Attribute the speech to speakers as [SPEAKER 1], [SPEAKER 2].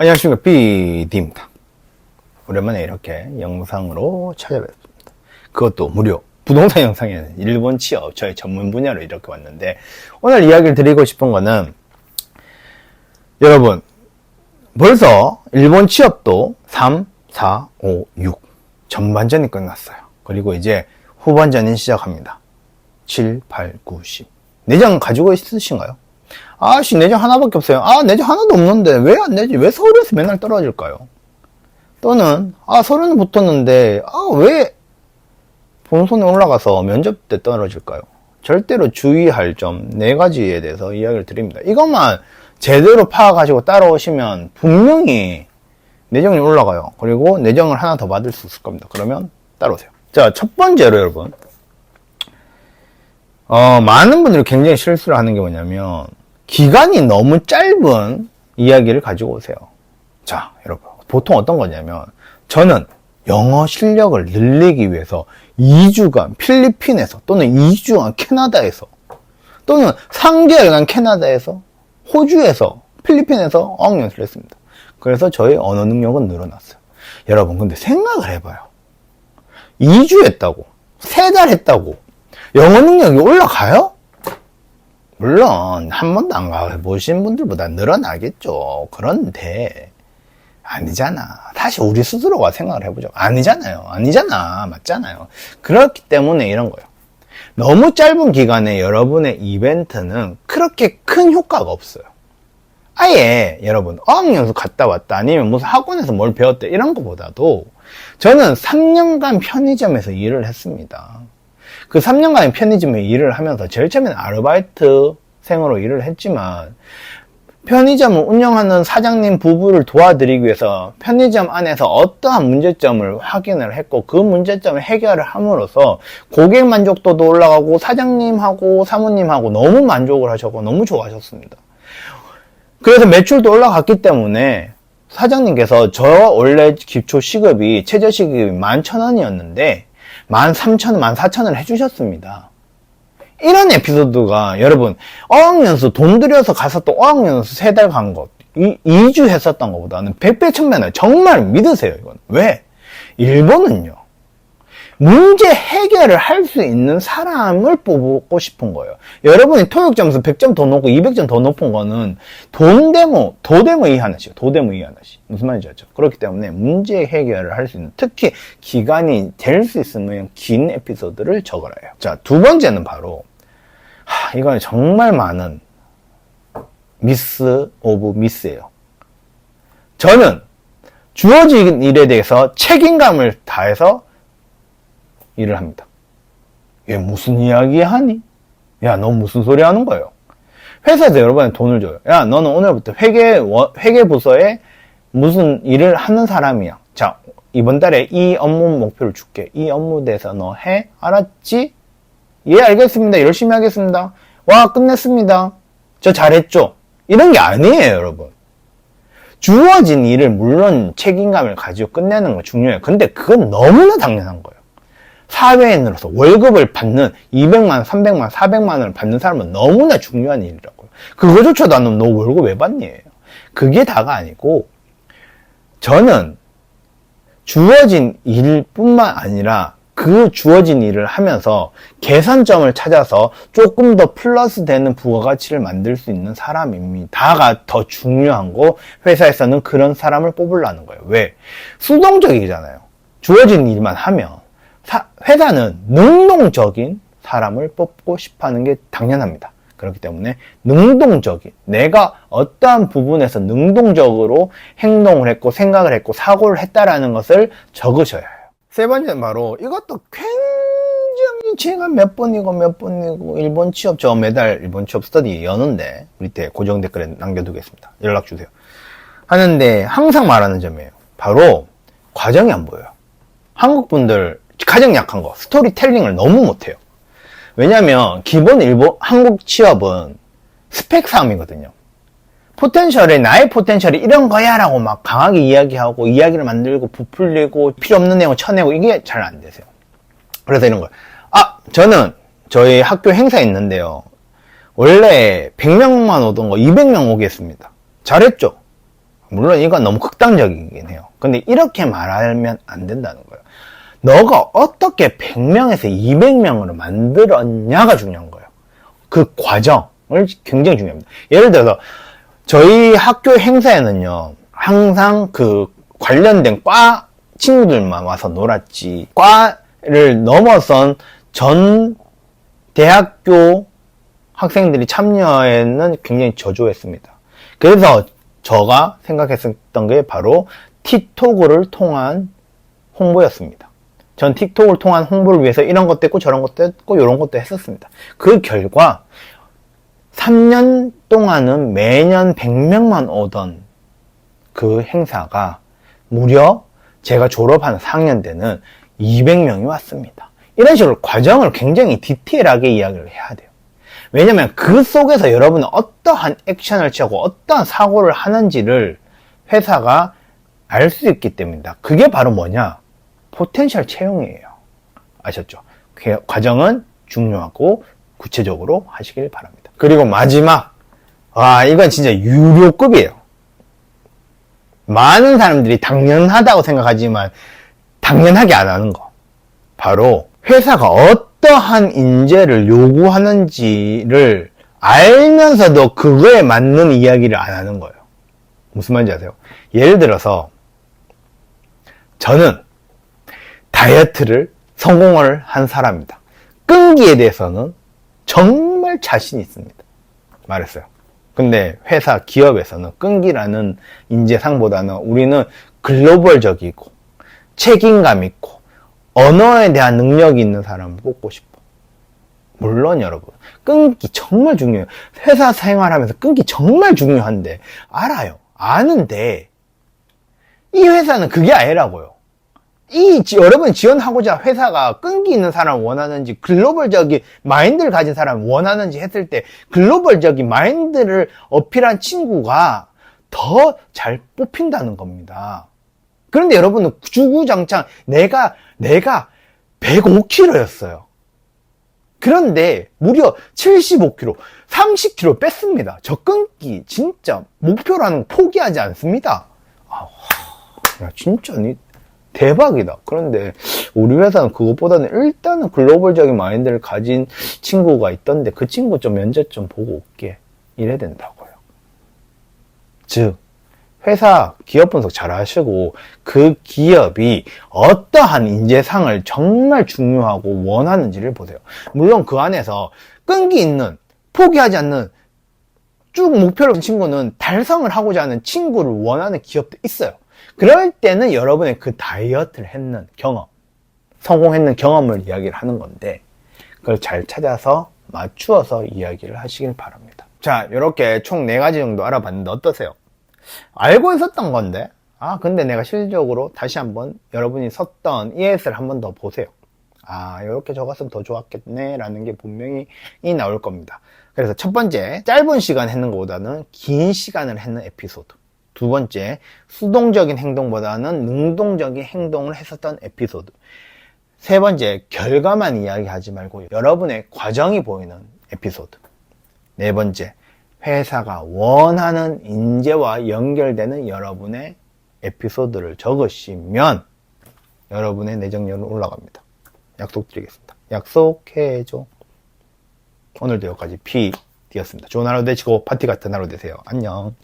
[SPEAKER 1] 안녕하십니까. BD입니다. 오랜만에 이렇게 영상으로 찾아뵙습니다. 그것도 무료. 부동산 영상에는 일본 취업 저의 전문 분야로 이렇게 왔는데 오늘 이야기를 드리고 싶은 거는 여러분 벌써 일본 취업도 3, 4, 5, 6 전반전이 끝났어요. 그리고 이제 후반전이 시작합니다. 7, 8, 9, 10 내장 가지고 있으신가요? 아씨 내장 하나밖에 없어요. 아 내장 하나도 없는데 왜 안 내지? 왜 서울에서 맨날 떨어질까요? 또는 아 서울은 붙었는데 아 왜 본선에 올라가서 면접 때 떨어질까요? 절대로 주의할 점 네 가지에 대해서 이야기를 드립니다. 이것만 제대로 파악하시고 따라오시면 분명히 내정이 올라가요. 그리고 내정을 하나 더 받을 수 있을 겁니다. 그러면 따라오세요. 자, 첫 번째로 여러분. 어, 많은 분들이 굉장히 실수를 하는 게 뭐냐면, 기간이 너무 짧은 이야기를 가지고 오세요. 자, 여러분. 보통 어떤 거냐면, 저는 영어 실력을 늘리기 위해서 2주간 필리핀에서 또는 2주간 캐나다에서 또는 3개월간 캐나다에서 호주에서 필리핀에서 어학연수를 했습니다. 그래서 저의 언어 능력은 늘어났어요. 여러분, 근데 생각을 해봐요. 2주 했다고, 3달 했다고, 영어 능력이 올라가요? 물론 한 번도 안 가보신 분들보다 늘어나겠죠. 그런데 아니잖아. 다시 우리 스스로가 생각을 해보죠. 아니잖아요. 아니잖아. 맞잖아요. 그렇기 때문에 이런 거예요. 너무 짧은 기간에 여러분의 이벤트는 그렇게 큰 효과가 없어요. 아예 여러분 어학연수 갔다 왔다 아니면 무슨 학원에서 뭘 배웠다 이런 것보다도 저는 3년간 편의점에서 일을 했습니다. 그 3년간 편의점에 일을 하면서 제일 처음에는 아르바이트생으로 일을 했지만 편의점을 운영하는 사장님 부부를 도와드리기 위해서 편의점 안에서 어떠한 문제점을 확인을 했고 그 문제점을 해결을 함으로써 고객 만족도도 올라가고 사장님하고 사모님하고 너무 만족을 하셨고 너무 좋아하셨습니다. 그래서 매출도 올라갔기 때문에 사장님께서 저 원래 기초 시급이 최저 시급이 11,000원이었는데 13,000원, 14,000원을 해주셨습니다. 이런 에피소드가 여러분 어학연수 돈 들여서 가서 또 어학연수 세 달 간 것, 2, 주 했었던 것보다는 100배, 1000배는 정말 믿으세요, 이건. 왜? 일본은요. 문제 해결을 할 수 있는 사람을 뽑고 싶은 거예요. 여러분이 토익 점수 100점 더 높고 200점 더 높은 거는 돈데모, 도데모 이하나시요. 도데모 이하나시. 무슨 말인지 알죠? 그렇기 때문에 문제 해결을 할 수 있는 특히 기간이 될 수 있으면 긴 에피소드를 적어라 해요. 자, 두 번째는 바로 하, 이건 정말 많은 미스 오브 미스예요. 저는 주어진 일에 대해서 책임감을 다해서 일을 합니다. 얘 무슨 이야기 하니? 야, 너 무슨 소리 하는 거예요? 회사에서 여러분한테 돈을 줘요. 야, 너는 오늘부터 회계, 회계 부서에 무슨 일을 하는 사람이야. 자, 이번 달에 이 업무 목표를 줄게. 이 업무 대해서 너 해? 알았지? 예, 알겠습니다. 열심히 하겠습니다. 와, 끝냈습니다. 저 잘했죠? 이런 게 아니에요, 여러분. 주어진 일을 물론 책임감을 가지고 끝내는 거 중요해요. 근데 그건 너무나 당연한 거예요. 사회인으로서 월급을 받는 200만, 300만, 400만 원을 받는 사람은 너무나 중요한 일이라고요. 그거조차도 안 하면 너 월급 왜 받니? 그게 다가 아니고 저는 주어진 일뿐만 아니라 그 주어진 일을 하면서 개선점을 찾아서 조금 더 플러스 되는 부가가치를 만들 수 있는 사람입니다가 더 중요한 거 회사에서는 그런 사람을 뽑으려는 거예요. 왜? 수동적이잖아요. 주어진 일만 하면 사, 회사는 능동적인 사람을 뽑고 싶어 하는 게 당연합니다. 그렇기 때문에 능동적인 내가 어떠한 부분에서 능동적으로 행동을 했고 생각을 했고 사고를 했다라는 것을 적으셔야 해요. 세 번째는 바로 이것도 굉장히 제가 몇 번이고 몇 번이고 일본 취업 저 매달 일본 취업 스터디 여는데 밑에 고정 댓글에 남겨두겠습니다. 연락 주세요. 하는데 항상 말하는 점이에요. 바로 과정이 안 보여요. 한국 분들 가장 약한 거 스토리텔링을 너무 못해요. 왜냐면 기본 일본 한국 취업은 스펙 싸움이거든요. 포텐셜에 나의 포텐셜이 이런 거야 라고 막 강하게 이야기하고 이야기를 만들고 부풀리고 필요 없는 내용 쳐내고 이게 잘 안 되세요. 그래서 이런 거예요. 아 저는 저희 학교 행사 있는데요. 원래 100명만 오던 거 200명 오겠습니다. 잘했죠? 물론 이건 너무 극단적이긴 해요. 근데 이렇게 말하면 안 된다는 거예요. 너가 어떻게 100명에서 200명으로 만들었냐가 중요한 거예요. 그 과정을 굉장히 중요합니다. 예를 들어서 저희 학교 행사에는요, 항상 그 관련된 과 친구들만 와서 놀았지, 과를 넘어선 전 대학교 학생들이 참여에는 굉장히 저조했습니다. 그래서 저가 생각했었던 게 바로 틱톡을 통한 홍보였습니다. 전 틱톡을 통한 홍보를 위해서 이런 것도 했고 저런 것도 했고 이런 것도 했었습니다. 그 결과 3년 동안은 매년 100명만 오던 그 행사가 무려 제가 졸업한 4학년 때는 200명이 왔습니다. 이런 식으로 과정을 굉장히 디테일하게 이야기를 해야 돼요. 왜냐면 그 속에서 여러분은 어떠한 액션을 취하고 어떠한 사고를 하는지를 회사가 알 수 있기 때문이다. 그게 바로 뭐냐? 포텐셜 채용이에요. 아셨죠? 그 과정은 중요하고 구체적으로 하시길 바랍니다. 그리고 마지막, 아, 이건 진짜 유료급이에요. 많은 사람들이 당연하다고 생각하지만 당연하게 안 하는 거. 바로 회사가 어떠한 인재를 요구하는지를 알면서도 그거에 맞는 이야기를 안 하는 거예요. 무슨 말인지 아세요? 예를 들어서 저는 다이어트를 성공을 한 사람입니다. 끈기에 대해서는 정말 자신 있습니다. 말했어요. 근데 회사 기업에서는 끈기라는 인재상보다는 우리는 글로벌적이고 책임감 있고 언어에 대한 능력이 있는 사람을 뽑고 싶어. 물론 여러분 끈기 정말 중요해요. 회사 생활하면서 끈기 정말 중요한데 알아요. 아는데 이 회사는 그게 아니라고요. 이 지- 여러분 지원하고자 회사가 끈기 있는 사람을 원하는지 글로벌적인 마인드를 가진 사람을 원하는지 했을 때 글로벌적인 마인드를 어필한 친구가 더 잘 뽑힌다는 겁니다. 그런데 여러분은 주구장창 내가 내가 105kg였어요. 그런데 무려 75kg, 30kg 뺐습니다. 저 끊기 진짜 목표라는 거 포기하지 않습니다. 아, 진짜 니 대박이다. 그런데 우리 회사는 그것보다는 일단은 글로벌적인 마인드를 가진 친구가 있던데 그 친구 좀 면접 좀 보고 올게. 이래야 된다고요. 즉, 회사 기업 분석 잘 하시고 그 기업이 어떠한 인재상을 정말 중요하고 원하는지를 보세요. 물론 그 안에서 끈기 있는 포기하지 않는 쭉 목표를 둔 친구는 달성을 하고자 하는 친구를 원하는 기업도 있어요. 그럴 때는 여러분의 그 다이어트를 했는 경험, 성공했는 경험을 이야기를 하는 건데 그걸 잘 찾아서 맞추어서 이야기를 하시길 바랍니다. 자, 이렇게 총네 가지 정도 알아봤는데 어떠세요? 알고 있었던 건데, 아, 근데 내가 실질적으로 다시 한번 여러분이 썼던 ES를 한번 더 보세요. 아, 이렇게 적었으면 더 좋았겠네, 라는 게 분명히 이 나올 겁니다. 그래서 첫 번째, 짧은 시간 했는 것보다는 긴 시간을 했는 에피소드. 두 번째, 수동적인 행동보다는 능동적인 행동을 했었던 에피소드. 세 번째, 결과만 이야기하지 말고 여러분의 과정이 보이는 에피소드. 네 번째, 회사가 원하는 인재와 연결되는 여러분의 에피소드를 적으시면 여러분의 내정률은 올라갑니다. 약속드리겠습니다. 약속해줘. 오늘도 여기까지 PD였습니다. 좋은 하루 되시고 파티 같은 하루 되세요. 안녕.